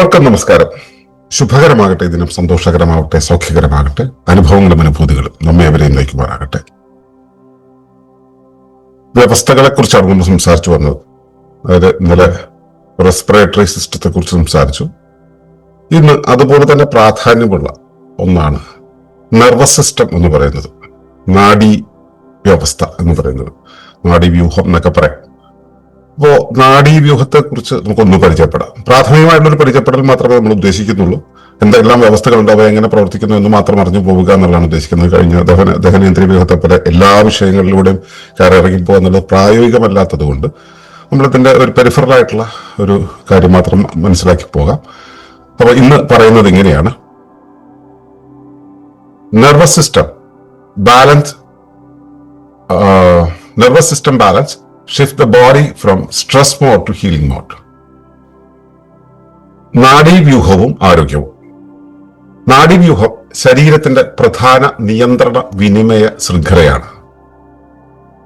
ഏവർക്കും നമസ്കാരം. ശുഭകരമാകട്ടെ ദിനം സന്തോഷകരമാകട്ടെ സൗഖ്യകരമാകട്ടെ അനുഭവങ്ങളും അനുഭൂതികളും നമ്മെ അവരെയും നയിക്കുമാറാകട്ടെ. വ്യവസ്ഥകളെ കുറിച്ചാണ് നമ്മൾ സംസാരിച്ചു വന്നത്. അതായത് ഇന്നലെ റെസ്പിറേറ്ററി സിസ്റ്റത്തെ കുറിച്ച് സംസാരിച്ചു. ഇന്ന് അതുപോലെ തന്നെ പ്രാധാന്യമുള്ള ഒന്നാണ് നെർവസ് സിസ്റ്റം എന്ന് പറയുന്നത്. നാഡി വ്യവസ്ഥ എന്ന് പറയുന്നത്. നാഡീവ്യൂഹം എന്നൊക്കെ പറയാം. അപ്പോ നാഡീവ്യൂഹത്തെ കുറിച്ച് നമുക്കൊന്ന് പരിചയപ്പെടാം. പ്രാഥമികമായിട്ടുള്ള ഒരു പരിചയപ്പെടൽ മാത്രമേ നമ്മൾ ഉദ്ദേശിക്കുന്നുള്ളൂ. എന്തെല്ലാം വ്യവസ്ഥകളുണ്ട് അവ എങ്ങനെ പ്രവർത്തിക്കുന്നു എന്ന് മാത്രം അറിഞ്ഞു പോവുക എന്നുള്ളതാണ് ഉദ്ദേശിക്കുന്നത്. കഴിഞ്ഞ ദഹന ദഹനേന്ദ്രിയ വ്യൂഹത്തെ പോലെ എല്ലാ വിഷയങ്ങളിലൂടെയും കയറി ഇറങ്ങിപ്പോ എന്നുള്ളത് പ്രായോഗികമല്ലാത്തത് കൊണ്ട് നമ്മളിതിന്റെ ഒരു പെരിഫറൽ ആയിട്ടുള്ള ഒരു കാര്യം മാത്രം മനസ്സിലാക്കി പോകാം. അപ്പോൾ ഇന്ന് പറയുന്നത് ഇങ്ങനെയാണ്. Nervous system balance nervous system balance shift the body from stress mode to healing mode നാഡീവ്യൂഹവും ആരോഗ്യവും. നാഡീവ്യൂഹം ശരീരത്തിന്റെ പ്രധാന നിയന്ത്രണ വിനിമയ ശൃംഖലയാണ്.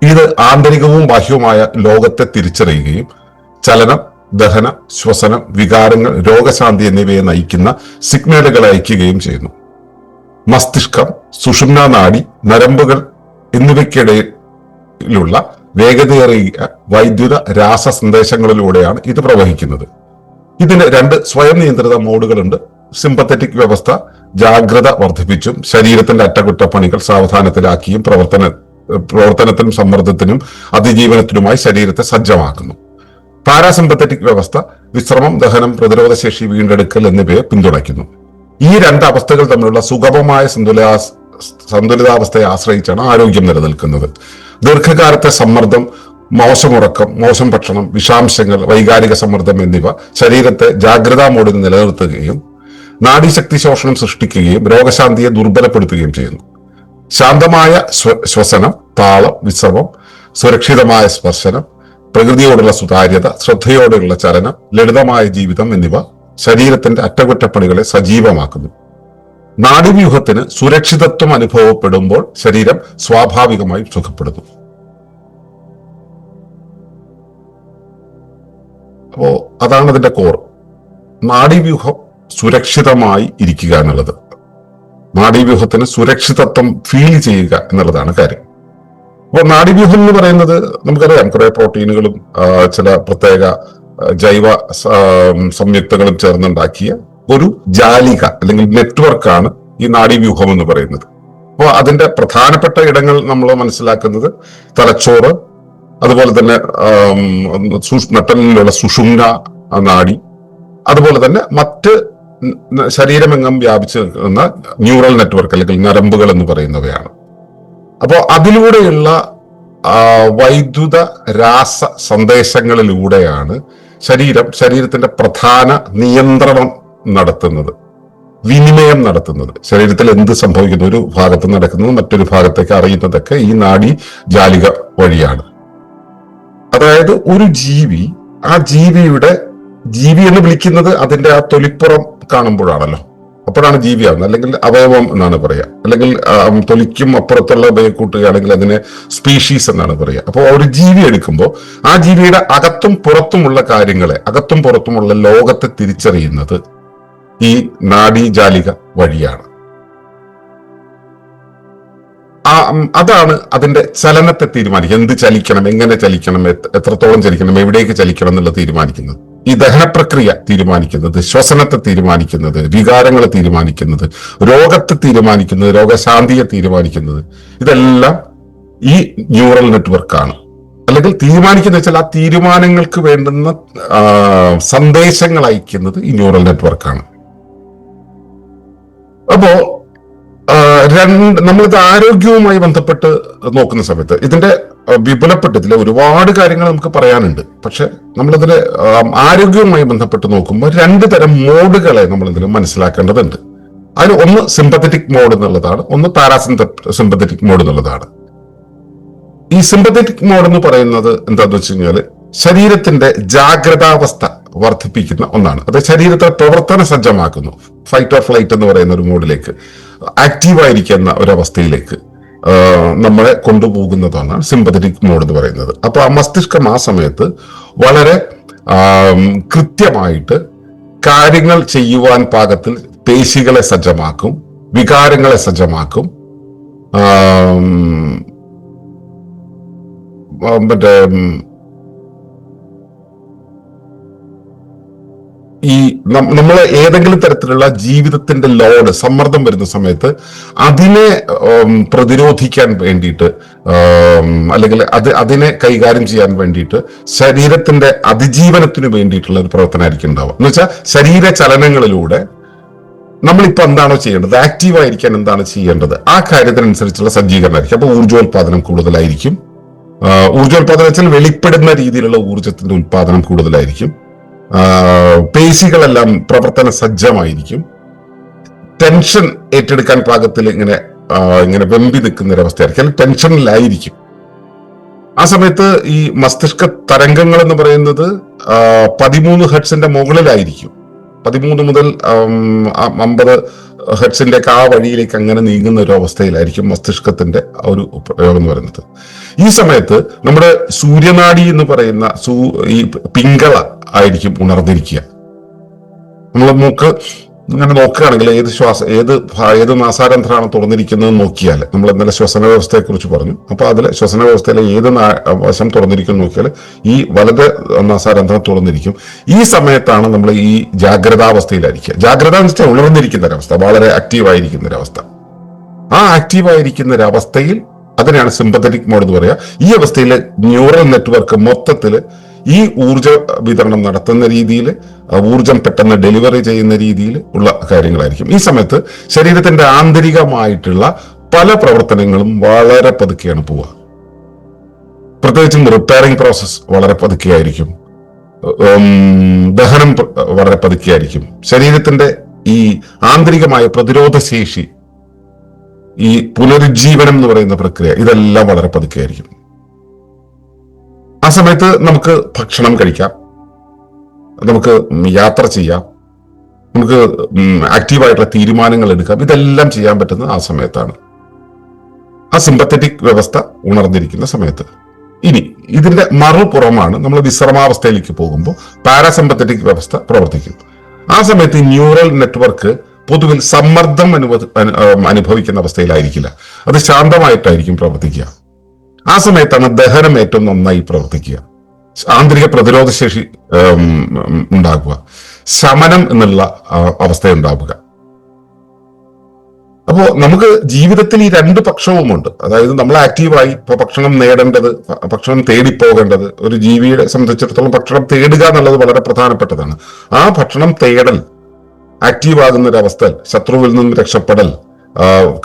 ഇത് ആന്തരികവും ബാഹ്യവുമായ ലോകത്തെ തിരിച്ചറിയുകയും ചലനം ദഹനം ശ്വസനം വികാരങ്ങൾ രോഗശാന്തി എന്നിവയെ നയിക്കുന്ന സിഗ്നലുകൾ അയക്കുകയും ചെയ്യുന്നു. മസ്തിഷ്കം സുഷുമ്ന നാഡി നരമ്പുകൾ എന്നിവയ്ക്കിടയിലുള്ള വേഗതയേറിയ വൈദ്യുത രാസ സന്ദേശങ്ങളിലൂടെയാണ് ഇത് പ്രവഹിക്കുന്നത്. ഇതിന് രണ്ട് സ്വയം നിയന്ത്രിത മോഡുകളുണ്ട്. സിമ്പത്തറ്റിക് വ്യവസ്ഥ ജാഗ്രത വർദ്ധിപ്പിച്ചും ശരീരത്തിന്റെ അറ്റകുറ്റപ്പണികൾ സാവധാനത്തിലാക്കിയും പ്രവർത്തന പ്രവർത്തനത്തിനും സമ്മർദ്ദത്തിനും അതിജീവനത്തിനുമായി ശരീരത്തെ സജ്ജമാക്കുന്നു. പാരാസിമ്പത്തറ്റിക് വ്യവസ്ഥ വിശ്രമം ദഹനം പ്രതിരോധശേഷി വീണ്ടെടുക്കൽ എന്നിവയെ പിന്തുണയ്ക്കുന്നു. ഈ രണ്ട് അവസ്ഥകൾ തമ്മിലുള്ള സുഗമമായ സന്തുലിതാ സന്തുലിതാവസ്ഥയെ ആശ്രയിച്ചാണ് ആരോഗ്യം നിലനിൽക്കുന്നത്. ദീർഘകാലത്തെ സമ്മർദ്ദം മോശമുറക്കം മോശം ഭക്ഷണം വിഷാംശങ്ങൾ വൈകാരിക സമ്മർദ്ദം എന്നിവ ശരീരത്തെ ജാഗ്രതാ മോഡിൽ നിലനിർത്തുകയും നാഡീശക്തി ശോഷണം സൃഷ്ടിക്കുകയും രോഗശാന്തിയെ ദുർബലപ്പെടുത്തുകയും ചെയ്യുന്നു. ശാന്തമായ ശ്വസനം താളം വിശ്രമം സുരക്ഷിതമായ സ്പർശനം പ്രകൃതിയോടുള്ള സുതാര്യത ശ്രദ്ധയോടെയുള്ള ചലനം ലളിതമായ ജീവിതം എന്നിവ ശരീരത്തിന്റെ അറ്റകുറ്റപ്പണികളെ സജീവമാക്കുന്നു. നാഡീവ്യൂഹത്തിന് സുരക്ഷിതത്വം അനുഭവപ്പെടുമ്പോൾ ശരീരം സ്വാഭാവികമായും സുഖപ്പെടുന്നു. അപ്പോ അതാണ് അതിന്റെ കോർ. നാഡീവ്യൂഹം സുരക്ഷിതമായി ഇരിക്കുക എന്നുള്ളത്. നാഡീവ്യൂഹത്തിന് സുരക്ഷിതത്വം ഫീൽ ചെയ്യുക എന്നുള്ളതാണ് കാര്യം. അപ്പോൾ നാഡീവ്യൂഹം എന്ന് പറയുന്നത് നമുക്കറിയാം കുറെ പ്രോട്ടീനുകളും ചില പ്രത്യേക ജൈവ സംയുക്തങ്ങളും ചേർന്നുണ്ടാക്കിയ ഒരു ജാലിക അല്ലെങ്കിൽ നെറ്റ്വർക്കാണ് ഈ നാഡീവ്യൂഹം എന്ന് പറയുന്നത്. അപ്പോൾ അതിന്റെ പ്രധാനപ്പെട്ട ഇടങ്ങൾ നമ്മൾ മനസ്സിലാക്കുന്നത് തലച്ചോറ് അതുപോലെ തന്നെ നട്ടലിലുള്ള സുഷുമ്ന നാഡി അതുപോലെ തന്നെ മറ്റ് ശരീരമെങ്ങും വ്യാപിച്ചു നിൽക്കുന്ന ന്യൂറൽ നെറ്റ്വർക്ക് അല്ലെങ്കിൽ നരമ്പുകൾ എന്ന് പറയുന്നവയാണ്. അപ്പോൾ അതിലൂടെയുള്ള വൈദ്യുത രാസ സന്ദേശങ്ങളിലൂടെയാണ് ശരീരം ശരീരത്തിന്റെ പ്രധാന നിയന്ത്രണം നടത്തുന്നത്. വിനിമയം നടത്തുന്നത്. ശരീരത്തിൽ എന്ത് സംഭവിക്കുന്നു? ഒരു ഭാഗത്ത് നടക്കുന്നത് മറ്റൊരു ഭാഗത്തേക്ക് അറിയുന്നതൊക്കെ ഈ നാഡി ജാലിക വഴിയാണ്. അതായത് ഒരു ജീവി ആ ജീവിയുടെ ജീവി എന്ന് വിളിക്കുന്നത് അതിന്റെ ആ തൊലിപ്പുറം കാണുമ്പോഴാണല്ലോ. അപ്പോഴാണ് ജീവിയാവുന്നത്. അല്ലെങ്കിൽ അവയവം എന്നാണ് പറയുക. അല്ലെങ്കിൽ തൊലിക്കും അപ്പുറത്തുള്ള അവയെ കൂട്ടുകയാണെങ്കിൽ അതിനെ സ്പീഷീസ് എന്നാണ് പറയുക. അപ്പോൾ ഒരു ജീവി എടുക്കുമ്പോൾ ആ ജീവിയുടെ അകത്തും പുറത്തുമുള്ള കാര്യങ്ങളെ അകത്തും പുറത്തുമുള്ള ലോകത്തെ തിരിച്ചറിയുന്നത് ഈ നാഡീജാലിക വഴിയാണ്. ആ അതാണ് അതിന്റെ ചലനത്തെ തീരുമാനിക്കുക. എന്ത് ചലിക്കണം എങ്ങനെ ചലിക്കണം എത്രത്തോളം ചലിക്കണം എവിടേക്ക് ചലിക്കണം എന്നുള്ളത് തീരുമാനിക്കുന്നത്. ഈ ദഹന പ്രക്രിയ തീരുമാനിക്കുന്നത് ശ്വസനത്തെ തീരുമാനിക്കുന്നത് വികാരങ്ങളെ തീരുമാനിക്കുന്നത് രോഗത്തെ തീരുമാനിക്കുന്നത് രോഗശാന്തിയെ തീരുമാനിക്കുന്നത് ഇതെല്ലാം ഈ ന്യൂറൽ നെറ്റ്വർക്കാണ്. അല്ലെങ്കിൽ തീരുമാനിക്കുന്ന വെച്ചാൽ ആ തീരുമാനങ്ങൾക്ക് വേണ്ടുന്ന സന്ദേശങ്ങൾ അയക്കുന്നത് ഈ ന്യൂറൽ നെറ്റ്വർക്കാണ്. അപ്പോ രണ്ട് നമ്മളിത് ആരോഗ്യവുമായി ബന്ധപ്പെട്ട് നോക്കുന്ന സമയത്ത് ഇതിന്റെ ആ, വിപുലപ്പെട്ട് ഇതിൽ ഒരുപാട് കാര്യങ്ങൾ നമുക്ക് പറയാനുണ്ട്. പക്ഷെ നമ്മളിതിൽ ആരോഗ്യവുമായി ബന്ധപ്പെട്ട് നോക്കുമ്പോൾ രണ്ട് തരം മോഡുകളെ നമ്മൾ ഇതിൽ മനസ്സിലാക്കേണ്ടതുണ്ട്. അതിൽ ഒന്ന് സിമ്പത്തറ്റിക് മോഡ് എന്നുള്ളതാണ് ഒന്ന് പാരാസിന്ത സിമ്പത്തറ്റിക് മോഡ് എന്നുള്ളതാണ്. ഈ സിമ്പത്തറ്റിക് മോഡ് എന്ന് പറയുന്നത് എന്താന്ന് വെച്ച് കഴിഞ്ഞാൽ ശരീരത്തിന്റെ ജാഗ്രതാവസ്ഥ വർദ്ധിപ്പിക്കുന്ന ഒന്നാണ്. അത് ശരീരത്തെ പ്രവർത്തന സജ്ജമാക്കുന്നു. ഫൈറ്റ് ഓർ ഫ്ലൈറ്റ് എന്ന് പറയുന്ന ഒരു മോഡിലേക്ക് ആക്റ്റീവായിരിക്കുന്ന ഒരവസ്ഥയിലേക്ക് നമ്മളെ കൊണ്ടുപോകുന്നതാണ് സിമ്പതറ്റിക് മോഡ് എന്ന് പറയുന്നത്. അപ്പൊ ആ മസ്തിഷ്കം ആ സമയത്ത് വളരെ കൃത്യമായിട്ട് കാര്യങ്ങൾ ചെയ്യുവാൻ പാകത്തിൽ പേശികളെ സജ്ജമാക്കും വികാരങ്ങളെ സജ്ജമാക്കും മറ്റേ ഈ നമ്മൾ ഏതെങ്കിലും തരത്തിലുള്ള ജീവിതത്തിന്റെ ലോഡ് സമ്മർദ്ദം വരുന്ന സമയത്ത് അതിനെ പ്രതിരോധിക്കാൻ വേണ്ടിയിട്ട് അല്ലെങ്കിൽ അത് അതിനെ കൈകാര്യം ചെയ്യാൻ വേണ്ടിയിട്ട് ശരീരത്തിന്റെ അതിജീവനത്തിന് വേണ്ടിയിട്ടുള്ള ഒരു പ്രവർത്തനമായിരിക്കും ഉണ്ടാവുക. എന്ന് വെച്ചാൽ ശരീര ചലനങ്ങളിലൂടെ നമ്മളിപ്പോ എന്താണോ ചെയ്യേണ്ടത്? ആക്റ്റീവ് ആയിരിക്കാൻ എന്താണ് ചെയ്യേണ്ടത്? ആ കാര്യത്തിനനുസരിച്ചുള്ള സജ്ജീകരണമായിരിക്കും. അപ്പോൾ ഊർജോൽപാദനം കൂടുതലായിരിക്കും. ഊർജോൽപാദനം വെച്ചാൽ വെളിപ്പെടുന്ന രീതിയിലുള്ള ഊർജത്തിന്റെ ഉൽപാദനം കൂടുതലായിരിക്കും. പേശികളെല്ലാം പ്രവർത്തന സജ്ജമായിരിക്കും. ടെൻഷൻ ഏറ്റെടുക്കാൻ പാകത്തിൽ ഇങ്ങനെ ഇങ്ങനെ വെമ്പി നിൽക്കുന്ന ഒരവസ്ഥയായിരിക്കും. അല്ലെങ്കിൽ ടെൻഷനിലായിരിക്കും. ആ സമയത്ത് ഈ മസ്തിഷ്ക തരംഗങ്ങൾ എന്ന് പറയുന്നത് പതിമൂന്ന് ഹെഡ്സിന്റെ മുകളിലായിരിക്കും. പതിമൂന്ന് മുതൽ അമ്പത് ഹെഡ്സിന്റെ ആ വഴിയിലേക്ക് അങ്ങനെ നീങ്ങുന്ന ഒരു അവസ്ഥയിലായിരിക്കും മസ്തിഷ്കത്തിന്റെ ഒരു പ്രയോഗം എന്ന് പറയുന്നത്. ഈ സമയത്ത് നമ്മുടെ സൂര്യനാടി എന്ന് പറയുന്ന സൂ ഈ പിങ്കള ആയിരിക്കും ഉണർന്നിരിക്കുക. നമ്മൾ മൂക്ക് ഇങ്ങനെ നോക്കുകയാണെങ്കിൽ ഏത് ശ്വാസ ഏത് ഏത് നാസാരന്ധ്രാണ് തുറന്നിരിക്കുന്നത് നോക്കിയാൽ നമ്മൾ ഇന്നലെ ശ്വസന വ്യവസ്ഥയെ കുറിച്ച് പറഞ്ഞു. അപ്പൊ അതിൽ ശ്വസന വ്യവസ്ഥയിലെ ഏത് വശം തുറന്നിരിക്കുന്നു നോക്കിയാൽ ഈ വലത് നാസാരന്ധ്രം തുറന്നിരിക്കും. ഈ സമയത്താണ് നമ്മൾ ഈ ജാഗ്രതാവസ്ഥയിലായിരിക്കുക. ജാഗ്രത എന്ന് വെച്ചാൽ ഉണർന്നിരിക്കുന്ന ഒരവസ്ഥ വളരെ ആക്റ്റീവായിരിക്കുന്ന ഒരവസ്ഥ ആ ആക്റ്റീവായിരിക്കുന്ന ഒരവസ്ഥയിൽ അതിനെയാണ് സിമ്പത്തറ്റിക് മോഡ് എന്ന് പറയുക. ഈ അവസ്ഥയിലെ ന്യൂറൽ നെറ്റ്വർക്ക് മൊത്തത്തിൽ ഈ ഊർജ വിതരണം നടത്തുന്ന രീതിയിൽ ഊർജം പെട്ടെന്ന് ഡെലിവറി ചെയ്യുന്ന രീതിയിൽ ഉള്ള കാര്യങ്ങളായിരിക്കും. ഈ സമയത്ത് ശരീരത്തിന്റെ ആന്തരികമായിട്ടുള്ള പല പ്രവർത്തനങ്ങളും വളരെ പതുക്കെയാണ് പോവുക. പ്രത്യേകിച്ചും റിപ്പയറിംഗ് പ്രോസസ് വളരെ പതുക്കെയായിരിക്കും. ദഹനം വളരെ പതുക്കെയായിരിക്കും. ശരീരത്തിന്റെ ഈ ആന്തരികമായ പ്രതിരോധ ശേഷി ഈ പുനരുജ്ജീവനം എന്ന് പറയുന്ന പ്രക്രിയ ഇതെല്ലാം വളരെ പതുക്കെയായിരിക്കും. ആ സമയത്ത് നമുക്ക് ഭക്ഷണം കഴിക്കാം. നമുക്ക് യാത്ര ചെയ്യാം. നമുക്ക് ആക്റ്റീവായിട്ടുള്ള തീരുമാനങ്ങൾ എടുക്കാം. ഇതെല്ലാം ചെയ്യാൻ പറ്റുന്നത് ആ സമയത്താണ്. ആ സിമ്പത്തറ്റിക് വ്യവസ്ഥ ഉണർന്നിരിക്കുന്ന സമയത്ത്. ഇനി ഇതിന്റെ മറുപുറമാണ് നമ്മൾ വിശ്രമാവസ്ഥയിലേക്ക് പോകുമ്പോൾ പാരാസിമ്പത്തറ്റിക് വ്യവസ്ഥ പ്രവർത്തിക്കും. ആ സമയത്ത് ന്യൂറൽ നെറ്റ്വർക്ക് പൊതുവിൽ സമ്മർദ്ദം അനുഭവിക്കുന്ന അവസ്ഥയിലായിരിക്കില്ല. അത് ശാന്തമായിട്ടായിരിക്കും പ്രവർത്തിക്കുക. ആ സമയത്താണ് ദഹനം ഏറ്റവും നന്നായി പ്രവർത്തിക്കുക. ആന്തരിക പ്രതിരോധ ശേഷി ഉണ്ടാകുക ശമനം എന്നുള്ള അവസ്ഥ ഉണ്ടാവുക അപ്പോൾ നമുക്ക് ജീവിതത്തിൽ ഈ രണ്ട് പക്ഷവുമുണ്ട്. അതായത് നമ്മൾ ആക്റ്റീവായി ഇപ്പൊ ഭക്ഷണം നേടേണ്ടത് ഭക്ഷണം തേടിപ്പോകേണ്ടത് ഒരു ജീവിയെ സംബന്ധിച്ചിടത്തോളം ഭക്ഷണം തേടുക എന്നുള്ളത് വളരെ പ്രധാനപ്പെട്ടതാണ്. ആ ഭക്ഷണം തേടൽ ആക്റ്റീവ് ആകുന്ന ഒരു അവസ്ഥ ശത്രുവിൽ നിന്നും രക്ഷപ്പെടൽ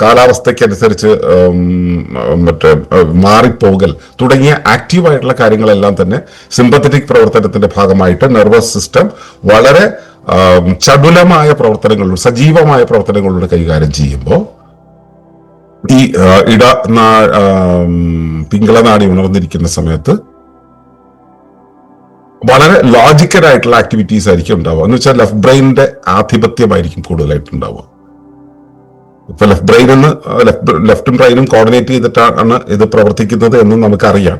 കാലാവസ്ഥയ്ക്കനുസരിച്ച് മറ്റേ മാറിപ്പോകൽ തുടങ്ങിയ ആക്റ്റീവായിട്ടുള്ള കാര്യങ്ങളെല്ലാം തന്നെ സിമ്പത്തറ്റിക് പ്രവർത്തനത്തിന്റെ ഭാഗമായിട്ട് നെർവസ് സിസ്റ്റം വളരെ ചടുലമായ പ്രവർത്തനങ്ങളിലൂടെ സജീവമായ പ്രവർത്തനങ്ങളിലൂടെ കൈകാര്യം ചെയ്യുമ്പോൾ ഈ ഇട നാ- പിങ്കളനാടി ഉണർന്നിരിക്കുന്ന സമയത്ത് വളരെ ലോജിക്കലായിട്ടുള്ള ആക്ടിവിറ്റീസ് ആയിരിക്കും ഉണ്ടാവുക. എന്ന് വെച്ചാൽ ലെഫ്റ്റ് ബ്രെയിനിന്റെ ആധിപത്യമായിരിക്കും കൂടുതലായിട്ട് ഉണ്ടാവുക ഇപ്പൊ ലെഫ്റ്റ് ബ്രെയിൻ ലെഫ്റ്റ് ലെഫ്റ്റും ബ്രെയിനും കോർഡിനേറ്റ് ചെയ്തിട്ടാണ് ഇത് പ്രവർത്തിക്കുന്നത് എന്ന് നമുക്കറിയാം.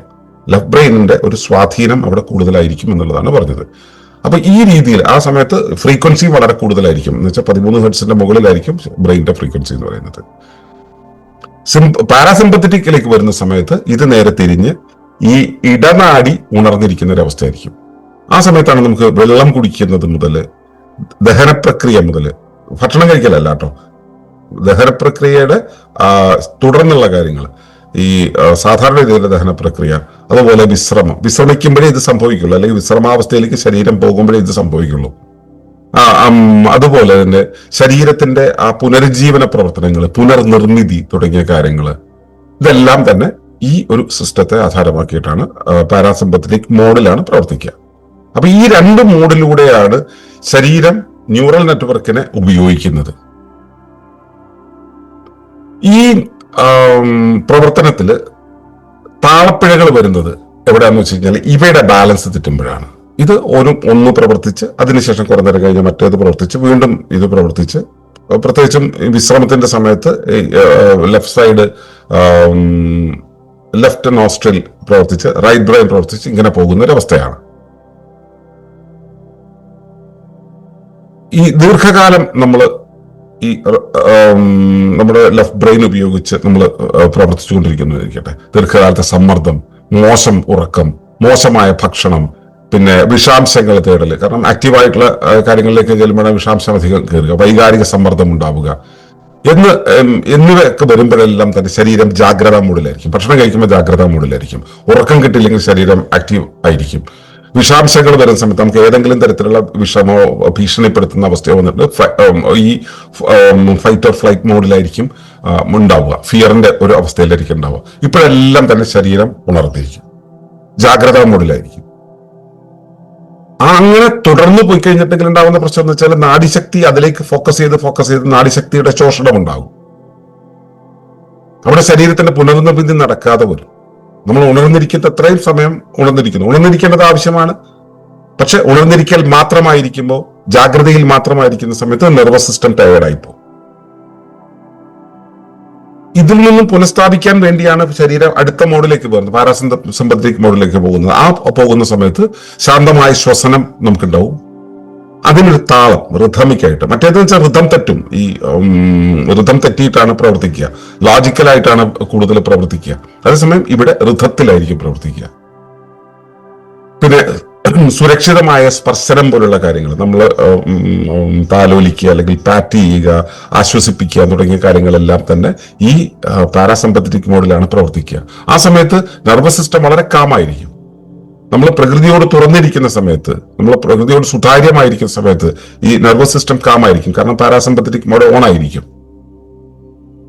ലെഫ്റ്റ് ബ്രെയിനിന്റെ ഒരു സ്വാധീനം അവിടെ കൂടുതലായിരിക്കും എന്നുള്ളതാണ് പറഞ്ഞത്. അപ്പൊ ഈ രീതിയിൽ ആ സമയത്ത് ഫ്രീക്വൻസി വളരെ കൂടുതലായിരിക്കും. എന്ന് വെച്ചാൽ പതിമൂന്ന് ഹെഡ്സിന്റെ മുകളിലായിരിക്കും ബ്രെയിനിന്റെ ഫ്രീക്വൻസി എന്ന് പറയുന്നത്. പാരാസിമ്പത്തറ്റിക്കിലേക്ക് വരുന്ന സമയത്ത് ഇത് നേരെ തിരിഞ്ഞ് ഈ ഇടനാടി ഉണർന്നിരിക്കുന്ന ഒരു അവസ്ഥയായിരിക്കും. ആ സമയത്താണ് നമുക്ക് വെള്ളം കുടിക്കുന്നത് മുതൽ ദഹന പ്രക്രിയ മുതൽ ഭക്ഷണം കഴിക്കലല്ല കേട്ടോ. ദഹന പ്രക്രിയയുടെ തുടർന്നുള്ള കാര്യങ്ങൾ. ഈ സാധാരണ രീതിയിലുള്ള ദഹന പ്രക്രിയ അതുപോലെ വിശ്രമം. വിശ്രമിക്കുമ്പോഴേ ഇത് സംഭവിക്കുള്ളൂ. അല്ലെങ്കിൽ വിശ്രമാവസ്ഥയിലേക്ക് ശരീരം പോകുമ്പോഴേ ഇത് സംഭവിക്കുള്ളൂ. അതുപോലെ തന്നെ ശരീരത്തിന്റെ ആ പുനരുജ്ജീവന പ്രവർത്തനങ്ങൾ പുനർനിർമ്മിതി തുടങ്ങിയ കാര്യങ്ങൾ. ഇതെല്ലാം തന്നെ ഈ ഒരു സിസ്റ്റത്തെ ആധാരമാക്കിയിട്ടാണ് പാരാസിമ്പത്തറ്റിക് മോഡിലാണ് പ്രവർത്തിക്കുക. അപ്പൊ ഈ രണ്ട് മോഡിലൂടെയാണ് ശരീരം ന്യൂറൽ നെറ്റ്വർക്കിനെ ഉപയോഗിക്കുന്നത്. ഈ പ്രവർത്തനത്തിൽ താളപ്പിഴകൾ വരുന്നത് എവിടെയാന്ന് വെച്ച് കഴിഞ്ഞാൽ ഇവയുടെ ബാലൻസ് തെറ്റുമ്പോഴാണ്. ഇത് ഒരു ഒന്ന് പ്രവർത്തിച്ച് അതിനുശേഷം കുറെ നേരം കഴിഞ്ഞ് മറ്റേത് പ്രവർത്തിച്ച് വീണ്ടും ഇത് പ്രവർത്തിച്ച് പ്രത്യേകിച്ചും വിശ്രമത്തിന്റെ സമയത്ത് ലെഫ്റ്റ് സൈഡ് ലെഫ്റ്റ് നോസ്ട്രിൽ പ്രവർത്തിച്ച് റൈറ്റ് ബ്രെയിൻ പ്രവർത്തിച്ച് ഇങ്ങനെ പോകുന്ന ഒരു അവസ്ഥയാണ് ഈ ദീർഘകാലം നമ്മൾ ഈ നമ്മുടെ ലെഫ്റ്റ് ബ്രെയിൻ ഉപയോഗിച്ച് നമ്മൾ പ്രവർത്തിച്ചുകൊണ്ടിരിക്കുന്നു ഇരിക്കട്ടെ ദീർഘകാലത്തെ സമ്മർദ്ദം മോശം ഉറക്കം മോശമായ ഭക്ഷണം പിന്നെ വിഷാംശങ്ങൾ തേടൽ കാരണം ആക്റ്റീവായിട്ടുള്ള കാര്യങ്ങളിലേക്ക് ചെല്ലുമ്പോഴാണ് വിഷാംശം അധികം കയറുക വൈകാരിക സമ്മർദ്ദം ഉണ്ടാവുക. എന്ന് എന്നിവയൊക്കെ വരുമ്പോഴെല്ലാം തന്നെ ശരീരം ജാഗ്രതാ മൂഡിലായിരിക്കും. ഭക്ഷണം കഴിക്കുമ്പോൾ ജാഗ്രതാ മൂഡിലായിരിക്കും. ഉറക്കം കിട്ടില്ലെങ്കിൽ ശരീരം ആക്റ്റീവ് ആയിരിക്കും. വിഷാംശങ്ങൾ വരുന്ന സമയത്ത് നമുക്ക് ഏതെങ്കിലും തരത്തിലുള്ള വിഷമോ ഭീഷണിപ്പെടുത്തുന്ന അവസ്ഥയോ വന്നിട്ട് ഈ ഫൈറ്റ് ഓർ ഫ്ലൈറ്റ് മോഡിലായിരിക്കും ഉണ്ടാവുക. ഫിയറിന്റെ ഒരു അവസ്ഥയിലായിരിക്കും ഉണ്ടാവുക. ഇപ്പോഴെല്ലാം തന്നെ ശരീരം ഉണർന്നിരിക്കും. ജാഗ്രതാ മോഡിലായിരിക്കും അങ്ങനെ തുടർന്ന് പോയി കഴിഞ്ഞിട്ടുണ്ടെങ്കിൽ ഉണ്ടാകുന്ന പ്രശ്നം എന്ന് വെച്ചാൽ നാഡിശക്തി അതിലേക്ക് ഫോക്കസ് ചെയ്ത് ഫോക്കസ് ചെയ്ത് നാഡിശക്തിയുടെ ശോഷണം ഉണ്ടാകും. അവിടെ ശരീരത്തിന്റെ പുനർനിർമ്മിതി നടക്കാതെ വരും. നമ്മൾ ഉണർന്നിരിക്കുന്ന അത്രയും സമയം ഉണർന്നിരിക്കുന്നു. ഉണർന്നിരിക്കേണ്ടത് ആവശ്യമാണ്. പക്ഷെ ഉണർന്നിരിക്കൽ മാത്രമായിരിക്കുമ്പോൾ ജാഗ്രതയിൽ മാത്രമായിരിക്കുന്ന സമയത്ത് നെർവസ് സിസ്റ്റം ടയേർഡായി പോകും ഇതിൽ നിന്നും പുനഃസ്ഥാപിക്കാൻ വേണ്ടിയാണ് ശരീരം അടുത്ത മോഡിലേക്ക് പോകുന്നത്. സമ്പദ് മോഡിലേക്ക് പോകുന്നത്. ആ പോകുന്ന സമയത്ത് ശാന്തമായ ശ്വസനം നമുക്കുണ്ടാവും. അതിനൊരു താളം റിഥമിക്കായിട്ട് മറ്റേതെന്ന് വെച്ചാൽ റിഥം തെറ്റും. ഈ റിഥം തെറ്റിയിട്ടാണ് പ്രവർത്തിക്കുക. ലോജിക്കലായിട്ടാണ് കൂടുതൽ പ്രവർത്തിക്കുക. അതേസമയം ഇവിടെ റിഥത്തിലായിരിക്കും പ്രവർത്തിക്കുക. പിന്നെ സുരക്ഷിതമായ സ്പർശനം പോലുള്ള കാര്യങ്ങൾ. നമ്മൾ താലോലിക്കുക അല്ലെങ്കിൽ പാറ്റ് ചെയ്യുക ആശ്വസിപ്പിക്കുക തുടങ്ങിയ കാര്യങ്ങളെല്ലാം തന്നെ ഈ പാരാസമ്പത്തിക് മോഡിലാണ് പ്രവർത്തിക്കുക. ആ സമയത്ത് നെർവസ് സിസ്റ്റം വളരെ കാമായിരിക്കും നമ്മൾ പ്രകൃതിയോട് തുറന്നിരിക്കുന്ന സമയത്ത് നമ്മൾ പ്രകൃതിയോട് സുതാര്യമായിരിക്കുന്ന സമയത്ത് ഈ നെർവസ് സിസ്റ്റം കാം ആയിരിക്കും. കാരണം പാരാസമ്പത്തറ്റിക് മോഡ് ഓൺ ആയിരിക്കും.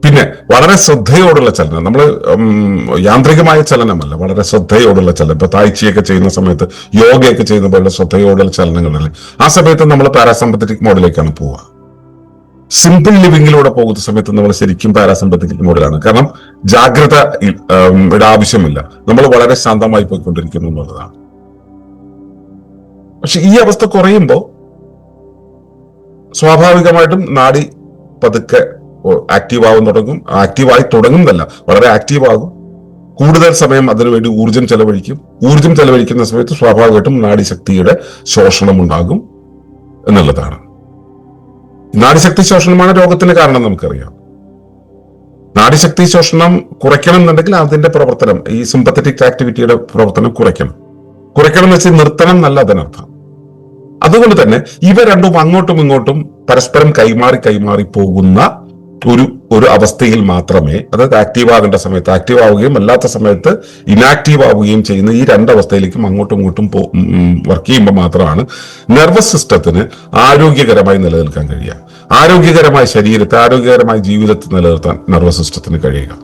പിന്നെ വളരെ ശ്രദ്ധയോടുള്ള ചലനം. നമ്മൾ യാന്ത്രികമായ ചലനമല്ല വളരെ ശ്രദ്ധയോടുള്ള ചലനം. ഇപ്പൊ താഴ്ചയൊക്കെ ചെയ്യുന്ന സമയത്ത് യോഗയൊക്കെ ചെയ്യുന്ന പോലുള്ള ശ്രദ്ധയോടുള്ള ചലനങ്ങളല്ലേ? ആ സമയത്ത് നമ്മൾ പാരാസമ്പത്തറ്റിക് മോഡിലേക്കാണ് പോവുക. സിമ്പിൾ ലിവിങ്ങിലൂടെ പോകുന്ന സമയത്ത് നമ്മൾ ശരിക്കും പാരാസമ്പത്തറ്റിക് മോഡിലാണ് കാരണം ജാഗ്രത ആവശ്യമില്ല. നമ്മൾ വളരെ ശാന്തമായി പോയിക്കൊണ്ടിരിക്കുന്നു എന്നുള്ളതാണ്. പക്ഷെ ഈ അവസ്ഥ കുറയുമ്പോൾ സ്വാഭാവികമായിട്ടും നാടി പതുക്കെ ആക്റ്റീവ് ആവാൻ തുടങ്ങും. ആക്റ്റീവായി തുടങ്ങുന്നതല്ല വളരെ ആക്റ്റീവ് ആകും. കൂടുതൽ സമയം അതിനുവേണ്ടി ഊർജം ചെലവഴിക്കും. ഊർജം ചെലവഴിക്കുന്ന സമയത്ത് സ്വാഭാവികമായിട്ടും നാഡിശക്തിയുടെ ശോഷണം ഉണ്ടാകും എന്നുള്ളതാണ്. നാഡിശക്തി ശോഷണമാണ് രോഗത്തിന് കാരണം നമുക്കറിയാം. നാടിശക്തി ശോഷണം കുറയ്ക്കണം എന്നുണ്ടെങ്കിൽ അതിന്റെ പ്രവർത്തനം ഈ സിമ്പത്തറ്റിക് ആക്ടിവിറ്റിയുടെ പ്രവർത്തനം കുറയ്ക്കണം. കുറയ്ക്കണം എന്ന് വെച്ചാൽ നിർത്തണം എന്നല്ല അതിനർത്ഥം. അതുകൊണ്ട് തന്നെ ഇവ രണ്ടും അങ്ങോട്ടും ഇങ്ങോട്ടും പരസ്പരം കൈമാറി കൈമാറി പോകുന്ന ഒരു ഒരു അവസ്ഥയിൽ മാത്രമേ അതായത് ആക്റ്റീവ് ആകേണ്ട സമയത്ത് ആക്റ്റീവ് ആവുകയും അല്ലാത്ത സമയത്ത് ഇനാക്റ്റീവ് ആവുകയും ചെയ്യുന്ന ഈ രണ്ടവസ്ഥയിലേക്കും അങ്ങോട്ടും ഇങ്ങോട്ടും വർക്ക് ചെയ്യുമ്പോൾ മാത്രമാണ് നെർവസ് സിസ്റ്റത്തിന് ആരോഗ്യകരമായി നിലനിൽക്കാൻ കഴിയുക. ആരോഗ്യകരമായ ശരീരത്തെ ആരോഗ്യകരമായ ജീവിതത്തെ നിലനിർത്താൻ നെർവസ് സിസ്റ്റത്തിന് കഴിയുക.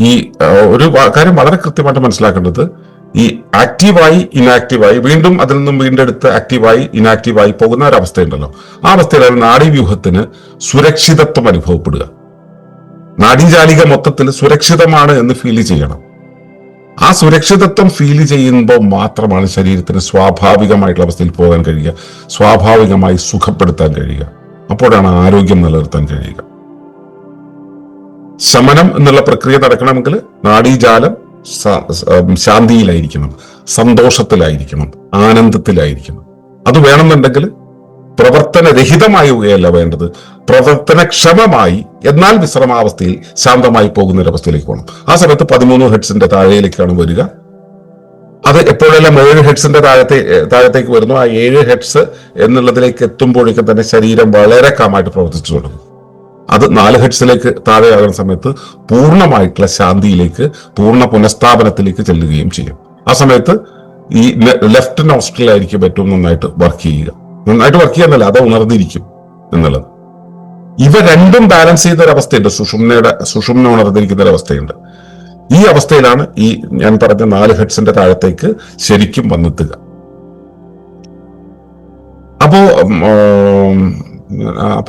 ഈ ഒരു കാര്യം വളരെ കൃത്യമായിട്ട് മനസ്സിലാക്കേണ്ടത് ഈ ആക്റ്റീവായി ഇനാക്റ്റീവായി വീണ്ടും അതിൽ നിന്നും വീണ്ടെടുത്ത് ആക്റ്റീവായി ഇനാക്റ്റീവായി പോകുന്ന ഒരു അവസ്ഥയുണ്ടല്ലോ ആ അവസ്ഥയിലാണ് നാഡീവ്യൂഹത്തിന് സുരക്ഷിതത്വം അനുഭവപ്പെടുക. നാഡീജാലിക മൊത്തത്തിൽ സുരക്ഷിതമാണ് എന്ന് ഫീൽ ചെയ്യണം. ആ സുരക്ഷിതത്വം ഫീൽ ചെയ്യുമ്പോൾ മാത്രമാണ് ശരീരത്തിന് സ്വാഭാവികമായിട്ടുള്ള അവസ്ഥയിൽ പോകാൻ കഴിയുക സ്വാഭാവികമായി സുഖപ്പെടുത്താൻ കഴിയുക. അപ്പോഴാണ് ആരോഗ്യം നിലനിർത്താൻ കഴിയുക. ശമനം എന്നുള്ള പ്രക്രിയ നടക്കണമെങ്കിൽ നാഡീജാലം ശാന്തിയിലായിരിക്കണം സന്തോഷത്തിലായിരിക്കണം ആനന്ദത്തിലായിരിക്കണം. അത് വേണമെന്നുണ്ടെങ്കിൽ പ്രവർത്തനരഹിതമായുകയല്ല വേണ്ടത്. പ്രവർത്തനക്ഷമമായി എന്നാൽ വിശ്രമാവസ്ഥയിൽ ശാന്തമായി പോകുന്ന ഒരു അവസ്ഥയിലേക്ക് പോകണം. ആ സമയത്ത് പതിമൂന്ന് ഹെഡ്സിന്റെ താഴേയിലേക്കാണ് വരിക. അത് എപ്പോഴെല്ലാം ഏഴ് ഹെഡ്സിന്റെ താഴത്തെ താഴത്തേക്ക് വരുന്നു? ആ ഏഴ് ഹെഡ്സ് എന്നുള്ളതിലേക്ക് എത്തുമ്പോഴേക്കും തന്നെ ശരീരം വളരെ കാമായിട്ട് പ്രവർത്തിച്ചു തുടങ്ങും. അത് നാല് ഹെഡ്സിലേക്ക് താഴെയാകുന്ന സമയത്ത് പൂർണമായിട്ടുള്ള ശാന്തിയിലേക്ക് പൂർണ പുനഃസ്ഥാപനത്തിലേക്ക് ചെല്ലുകയും ചെയ്യും. ആ സമയത്ത് ഈ ലെഫ്റ്റ് നോസ്ട്രിലായിരിക്കും ഏറ്റവും നന്നായിട്ട് വർക്ക് ചെയ്യുക. നന്നായിട്ട് വർക്ക് ചെയ്യുന്നല്ല അത് ഉണർന്നിരിക്കും എന്നുള്ളത്. ഇവ രണ്ടും ബാലൻസ് ചെയ്ത ഒരവസ്ഥയുണ്ട് സുഷുമ്നയുടെ സുഷുമ്ന ഉണർന്നിരിക്കുന്ന ഒരവസ്ഥയുണ്ട്. ഈ അവസ്ഥയിലാണ് ഈ ഞാൻ പറഞ്ഞ നാല് ഹെഡ്സിന്റെ താഴത്തേക്ക് ശരിക്കും വന്നെത്തുക. അപ്പോ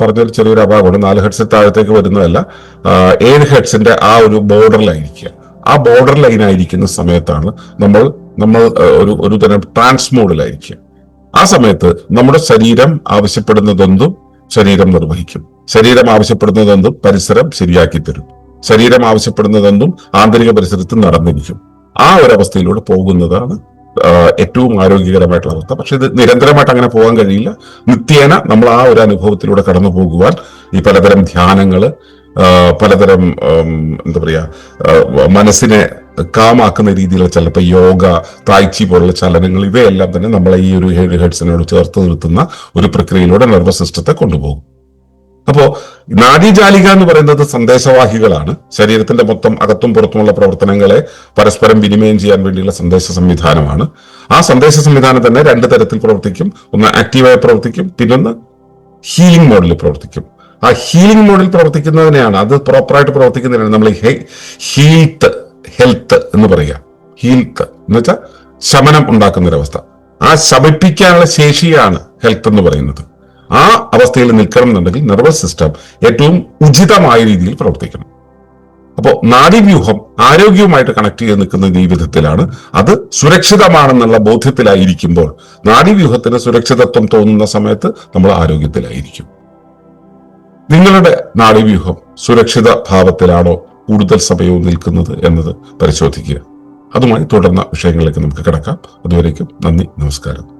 പറഞ്ഞൊരു ചെറിയൊരു അഭാവമാണ് നാല് ഹെഡ്സിൽ താഴത്തേക്ക് വരുന്നതല്ല. ഏഴ് ഹെഡ്സിന്റെ ആ ഒരു ബോർഡർ ആ ബോർഡർ ലൈൻ ആയിരിക്കുന്ന സമയത്താണ് നമ്മൾ നമ്മൾ ഒരു ഒരു തരം ട്രാൻസ് മോഡിലായിരിക്കുക ആ സമയത്ത് നമ്മുടെ ശരീരം ആവശ്യപ്പെടുന്നതെന്തും ശരീരം നിർവഹിക്കും. ശരീരം ആവശ്യപ്പെടുന്നതെന്തും പരിസരം ശരിയാക്കി തരും. ശരീരം ആവശ്യപ്പെടുന്നതെന്തും ആന്തരിക പരിസരത്ത് നടന്നിരിക്കും. ആ ഒരു അവസ്ഥയിലൂടെ പോകുന്നതാണ് ഏറ്റവും ആരോഗ്യകരമായിട്ടുള്ള അവസ്ഥ. പക്ഷെ ഇത് നിരന്തരമായിട്ട് അങ്ങനെ പോകാൻ കഴിയില്ല. നിത്യേന നമ്മൾ ആ ഒരു അനുഭവത്തിലൂടെ കടന്നു പോകുവാൻ ഈ പലതരം ധ്യാനങ്ങൾ പലതരം എന്താ പറയാ മനസ്സിനെ കാമാക്കുന്ന രീതിയിലുള്ള ചിലപ്പോൾ യോഗ തായ്ച്ചി പോലുള്ള ചലനങ്ങൾ ഇവയെല്ലാം തന്നെ നമ്മളെ ഈ ഒരു ഹെഡ്സിനോട് ചേർത്ത് നിർത്തുന്ന ഒരു പ്രക്രിയയിലൂടെ നെർവസ് സിസ്റ്റത്തെ കൊണ്ടുപോകും. അപ്പോ നാഡീജാലിക എന്ന് പറയുന്നത് സന്ദേശവാഹികളാണ്. ശരീരത്തിന്റെ മൊത്തം അകത്തും പുറത്തുമുള്ള പ്രവർത്തനങ്ങളെ പരസ്പരം വിനിമയം ചെയ്യാൻ വേണ്ടിയുള്ള സന്ദേശ സംവിധാനമാണ്. ആ സന്ദേശ സംവിധാനം തന്നെ രണ്ട് തരത്തിൽ പ്രവർത്തിക്കും. ഒന്ന് ആക്റ്റീവായി പ്രവർത്തിക്കും പിന്നൊന്ന് ഹീലിംഗ് മോഡിൽ പ്രവർത്തിക്കും. ആ ഹീലിംഗ് മോഡിൽ പ്രവർത്തിക്കുന്നതിനെയാണ് അത് പ്രോപ്പറായിട്ട് പ്രവർത്തിക്കുന്നതിനാണ് നമ്മൾ ഹീൽത്ത് ഹെൽത്ത് എന്ന് പറയുക. ഹീൽത്ത് എന്ന് വെച്ചാൽ ശമനം ഉണ്ടാക്കുന്ന ഒരവസ്ഥ ആ ശമിപ്പിക്കാനുള്ള ശേഷിയാണ് ഹെൽത്ത് എന്ന് പറയുന്നത്. ആ അവസ്ഥയിൽ നിൽക്കണം എന്നുണ്ടെങ്കിൽ നെർവസ് സിസ്റ്റം ഏറ്റവും ഉചിതമായ രീതിയിൽ പ്രവർത്തിക്കണം. അപ്പോൾ നാഡീവ്യൂഹം ആരോഗ്യവുമായിട്ട് കണക്ട് ചെയ്ത് നിൽക്കുന്ന ഈ വിധത്തിലാണ് അത് സുരക്ഷിതമാണെന്നുള്ള ബോധ്യത്തിലായിരിക്കുമ്പോൾ നാഡീവ്യൂഹത്തിന് സുരക്ഷിതത്വം തോന്നുന്ന സമയത്ത് നമ്മൾ ആരോഗ്യത്തിലായിരിക്കും. നിങ്ങളുടെ നാഡീവ്യൂഹം സുരക്ഷിത ഭാവത്തിലാണോ കൂടുതൽ സമയവും നിൽക്കുന്നത് എന്നത് പരിശോധിക്കുക. അതുമായി തുടർന്ന വിഷയങ്ങളിലേക്ക് നമുക്ക് കിടക്കാം. അതുവരേക്കും നന്ദി നമസ്കാരം.